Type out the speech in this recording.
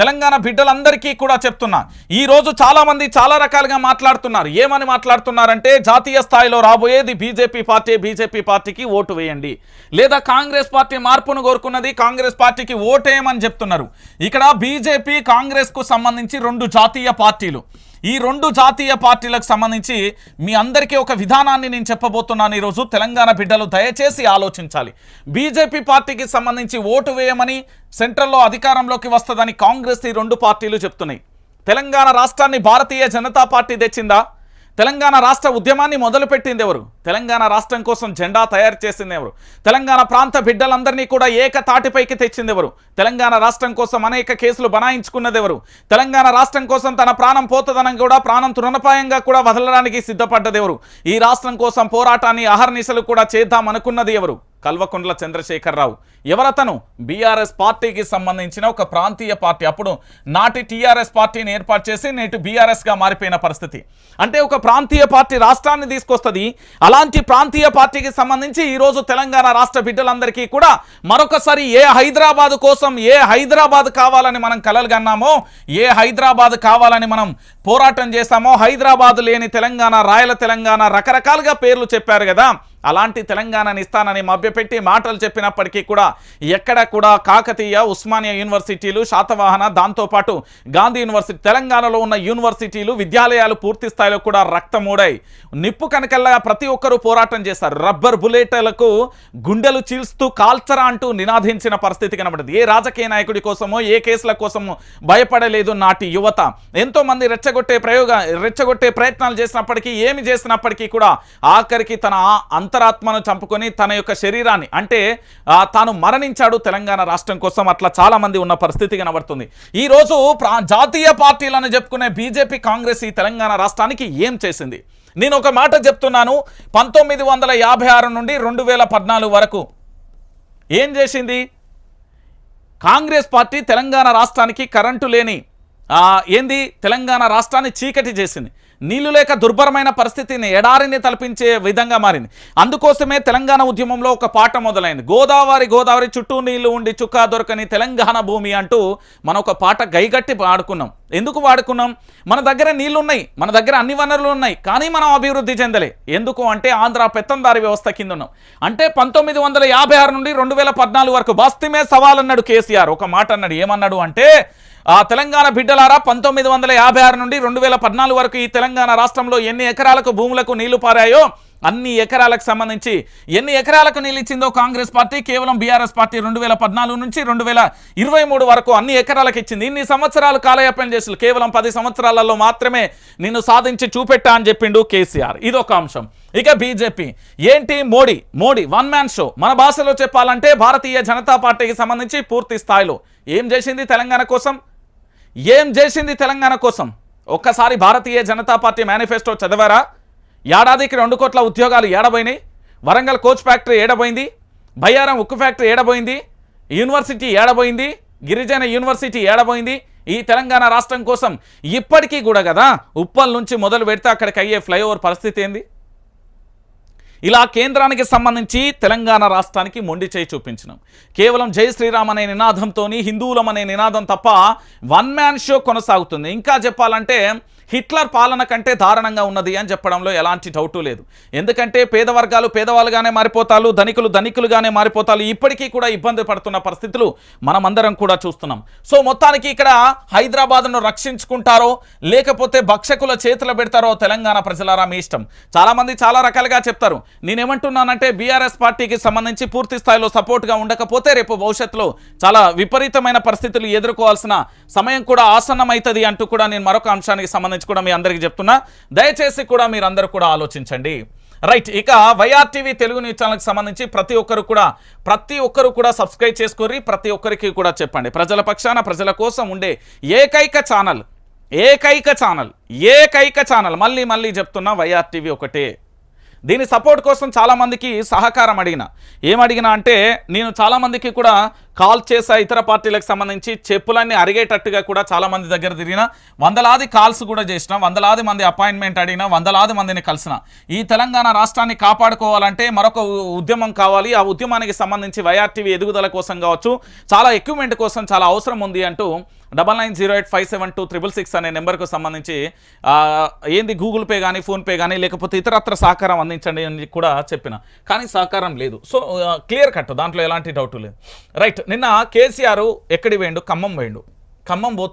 తెలంగాణ బిడ్డలందరికీ కూడా చెప్తున్నా. ఈరోజు చాలామంది చాలా రకాలుగా మాట్లాడుతున్నారు. ఏమని మాట్లాడుతున్నారంటే జాతీయ స్థాయిలో రాబోయేది బీజేపీ పార్టీ బీజేపీ పార్టీకి ఓటు వేయండి. లేదా కాంగ్రెస్ పార్టీ మార్పును కోరుకున్నది కాంగ్రెస్ పార్టీకి ఓటేయమని చెప్తున్నారు. ఇక్కడ బీజేపీ కాంగ్రెస్కు సంబంధించి రెండు జాతీయ పార్టీలు. ఈ రెండు జాతీయ పార్టీలకు సంబంధించి మీ అందరికీ ఒక విధానాన్ని నేను చెప్పబోతున్నాను ఈరోజు. తెలంగాణ బిడ్డలు దయచేసి ఆలోచించాలి. బీజేపీ పార్టీకి సంబంధించి ఓటు వేయమని సెంట్రల్లో అధికారంలోకి వస్తుందని కాంగ్రెస్ ఈ రెండు పార్టీలు చెప్తున్నాయి. తెలంగాణ రాష్ట్రాన్ని భారతీయ జనతా పార్టీ తెచ్చిందా? తెలంగాణ రాష్ట్ర ఉద్యమాన్ని మొదలుపెట్టింది ఎవరు తెలంగాణ రాష్ట్రం కోసం జెండా తయారు చేసింది ఎవరు తెలంగాణ ప్రాంత బిడ్డలందరినీ కూడా ఏక తాటిపైకి తెచ్చింది ఎవరు తెలంగాణ రాష్ట్రం కోసం అనేక కేసులు బనాయించుకున్నది ఎవరు తెలంగాణ రాష్ట్రం కోసం తన ప్రాణం పోతదనం కూడా ప్రాణం తృణపాయంగా కూడా వదలడానికి సిద్ధపడ్డది ఎవరు ఈ రాష్ట్రం కోసం పోరాటాన్ని అహర్నిశలు కూడా చేద్దాం అనుకున్నది ఎవరు? కల్వకుంట్ల చంద్రశేఖరరావు. ఎవరతను? బీఆర్ఎస్ పార్టీకి సంబంధించిన ఒక ప్రాంతీయ పార్టీ. అప్పుడు నాటి టీఆర్ఎస్ పార్టీని ఏర్పాటు చేసి నేటి బీఆర్ఎస్గా మారిపోయిన పరిస్థితి. అంటే ఒక ప్రాంతీయ పార్టీ రాష్ట్రాన్ని తీసుకొస్తుంది. అలాంటి ప్రాంతీయ పార్టీకి సంబంధించి ఈరోజు తెలంగాణ రాష్ట్ర బిడ్డలందరికీ కూడా మరొకసారి ఏ హైదరాబాద్ కోసం ఏ హైదరాబాద్ కావాలని మనం కలలుగన్నామో ఏ హైదరాబాద్ కావాలని మనం పోరాటం చేశామో హైదరాబాద్ లేని తెలంగాణ రాయల తెలంగాణ రకరకాలుగా పేర్లు చెప్పారు కదా. అలాంటి తెలంగాణని ఇస్తానని మభ్యపెట్టి మాటలు చెప్పినప్పటికీ కూడా ఎక్కడ కూడా కాకతీయ ఉస్మానియా యూనివర్సిటీలు శాతవాహన దాంతోపాటు గాంధీ యూనివర్సిటీ తెలంగాణలో ఉన్న యూనివర్సిటీలు విద్యాలయాలు పూర్తి స్థాయిలో కూడా రక్తమూడాయి. నిప్పు కనకల్లా ప్రతి ఒక్కరూ పోరాటం చేస్తారు. రబ్బర్ బుల్లెట్లకు గుండెలు చీల్స్తూ కాల్చరా అంటూ నినాదించిన పరిస్థితి కనబడింది. ఏ రాజకీయ నాయకుడి కోసమో ఏ కేసుల కోసమో భయపడలేదు నాటి యువత. ఎంతో మంది రెచ్చగొట్టే ప్రయోగ రెచ్చగొట్టే ప్రయత్నాలు చేసినప్పటికీ ఏమి చేసినప్పటికీ కూడా ఆఖరికి తన అంత అంతరాత్మను చంపుకొని తన యొక్క శరీరాన్ని అంటే తాను మరణించాడు తెలంగాణ రాష్ట్రం కోసం అట్లా చాలామంది ఉన్న పరిస్థితి కనబడుతుంది. ఈరోజు ప్రా జాతీయ పార్టీలను చెప్పుకునే బీజేపీ కాంగ్రెస్ ఈ తెలంగాణ రాష్ట్రానికి ఏం చేసింది? నేను ఒక మాట చెప్తున్నాను. పంతొమ్మిది వందల యాభై ఆరు నుండి రెండు వేల పద్నాలుగు వరకు ఏం చేసింది? కాంగ్రెస్ పార్టీ తెలంగాణ రాష్ట్రానికి కరెంటు లేని ఏంది? తెలంగాణ రాష్ట్రాన్ని చీకటి చేసింది. నీళ్ళు లేక దుర్భరమైన పరిస్థితిని ఎడారిని తలపించే విధంగా మారింది. అందుకోసమే తెలంగాణ ఉద్యమంలో ఒక పాట మొదలైంది. గోదావరి గోదావరి చుట్టూ నీళ్ళు ఉండి చుక్కా దొరకని తెలంగాణ భూమి అంటూ మనం ఒక పాట గైగట్టి పాడుకున్నాం. ఎందుకు వాడుకున్నాం మన దగ్గర నీళ్ళున్నాయి. మన దగ్గర అన్ని వనరులు ఉన్నాయి. కానీ మనం అభివృద్ధి చెందలే. ఎందుకు అంటే ఆంధ్ర పెత్తందారి వ్యవస్థ కింద ఉన్నాం. అంటే పంతొమ్మిది వందల యాభై ఆరు నుండి రెండు వేల పద్నాలుగు వరకు బస్తీమే సవాల్ అన్నాడు కేసీఆర్. ఒక మాట అన్నాడు. ఏమన్నాడు అంటే ఆ తెలంగాణ బిడ్డలారా పంతొమ్మిది వందల యాభై ఆరు నుండి రెండు వేల పద్నాలుగు వరకు ఈ తెలంగాణ రాష్ట్రంలో ఎన్ని ఎకరాలకు భూములకు నీళ్ళు పారాయో అన్ని ఎకరాలకు సంబంధించి ఎన్ని ఎకరాలకు నీళ్ళు కాంగ్రెస్ పార్టీ కేవలం బీఆర్ఎస్ పార్టీ రెండు వేల పద్నాలుగు నుంచి రెండు వేల ఇరవై మూడు వరకు అన్ని ఎకరాలకు ఇచ్చింది. ఇన్ని సంవత్సరాలు కాలయాపన చేసి కేవలం పది సంవత్సరాలలో మాత్రమే నిన్ను సాధించి చూపెట్టా అని చెప్పిండు కేసీఆర్. ఇదొక అంశం. ఇక బీజేపీ. ఏంటి Modi? Modi one man show. మన భాషలో చెప్పాలంటే భారతీయ జనతా పార్టీకి సంబంధించి పూర్తి స్థాయిలో. ఏం చేసింది తెలంగాణ కోసం? ఏం చేసింది తెలంగాణ కోసం? ఒక్కసారి భారతీయ జనతా పార్టీ మేనిఫెస్టో చదివారా? ఏడాదికి రెండు కోట్ల ఉద్యోగాలు ఏడబోయినాయి. వరంగల్ కోచ్ ఫ్యాక్టరీ ఏడబోయింది. బయ్యారం ఉక్కు ఫ్యాక్టరీ ఏడబోయింది. యూనివర్సిటీ ఏడబోయింది. గిరిజన యూనివర్సిటీ ఏడబోయింది. ఈ తెలంగాణ రాష్ట్రం కోసం ఇప్పటికీ కూడా కదా ఉప్పల్ నుంచి మొదలు పెడితే అక్కడికి అయ్యే ఫ్లైఓవర్ పరిస్థితి ఏంది? ఇలా కేంద్రానికి సంబంధించి తెలంగాణ రాష్ట్రానికి మొండి చేయి చూపించినాం. కేవలం జై శ్రీరామ్ అనే నినాదంతో హిందువులం అనే నినాదం తప్ప వన్ మ్యాన్ షో కొనసాగుతుంది. ఇంకా చెప్పాలంటే హిట్లర్ పాలన కంటే దారుణంగా ఉన్నది అని చెప్పడంలో ఎలాంటి డౌటు లేదు. ఎందుకంటే పేద వర్గాలు పేదవాళ్ళుగానే మారిపోతారు ధనికులు ధనికులుగానే మారిపోతారు. ఇప్పటికీ కూడా ఇబ్బంది పడుతున్న పరిస్థితులు మనమందరం కూడా చూస్తున్నాం. సో మొత్తానికి ఇక్కడ హైదరాబాద్ను రక్షించుకుంటారో లేకపోతే భక్షకుల చేతులు పెడతారో తెలంగాణ ప్రజలారా మీ ఇష్టం. చాలామంది చాలా రకాలుగా చెప్తారు. నేనేమంటున్నానంటే బీఆర్ఎస్ పార్టీకి సంబంధించి పూర్తి స్థాయిలో సపోర్ట్గా ఉండకపోతే రేపు భవిష్యత్తులో చాలా విపరీతమైన పరిస్థితులు ఎదుర్కోవాల్సిన సమయం కూడా ఆసన్నమవుతుంది అంటూ కూడా నేను మరొక అంశానికి సంబంధించి కూడా మీ అందరికీ చెప్తున్నా. దయచేసి కూడా మీరందరూ కూడా ఆలోచించండి. రైట్ ఇక వైఆర్టీవీ తెలుగు న్యూస్ ఛానల్కి సంబంధించి ప్రతి ఒక్కరు కూడా ప్రతి ఒక్కరు కూడా సబ్స్క్రైబ్ చేసుకోరి ప్రతి ఒక్కరికి కూడా చెప్పండి. ప్రజల పక్షాన ప్రజల కోసం ఉండే ఏకైక ఛానల్ ఏకైక ఛానల్ ఏకైక ఛానల్ మళ్ళీ మళ్ళీ చెప్తున్నా వైఆర్టీవీ ఒకటే. దీని సపోర్ట్ కోసం చాలామందికి సహకారం అడిగిన. ఏం అడిగినా అంటే నేను చాలామందికి కూడా కాల్ చేసా ఇతర పార్టీలకు సంబంధించి చెప్పులన్నీ అరిగేటట్టుగా కూడా చాలామంది దగ్గర తిరిగిన వందలాది కాల్స్ కూడా చేసిన వందలాది మంది అపాయింట్మెంట్ అడిగిన వందలాది మందిని కలిసిన. ఈ తెలంగాణ రాష్ట్రాన్ని కాపాడుకోవాలంటే మరొక ఉద్యమం కావాలి. ఆ ఉద్యమానికి సంబంధించి వైఆర్టీవీ ఎదుగుదల కోసం కావచ్చు చాలా ఎక్విప్మెంట్ కోసం చాలా అవసరం ఉంది అంటూ double nine zero eight five seven two triple six అనే నెంబర్కు సంబంధించి ఏంది గూగుల్ పే కానీ ఫోన్పే కానీ లేకపోతే ఇతరత్ర సహకారం అందించండి అని కూడా చెప్పిన. కానీ సహకారం లేదు. So clear cut. దాంట్లో ఎలాంటి డౌట్ లేదు. రైట్. నిన్న కేసీఆర్ ఎక్కడి వేయండు ఖమ్మం వేయండు ఖమ్మం పోతు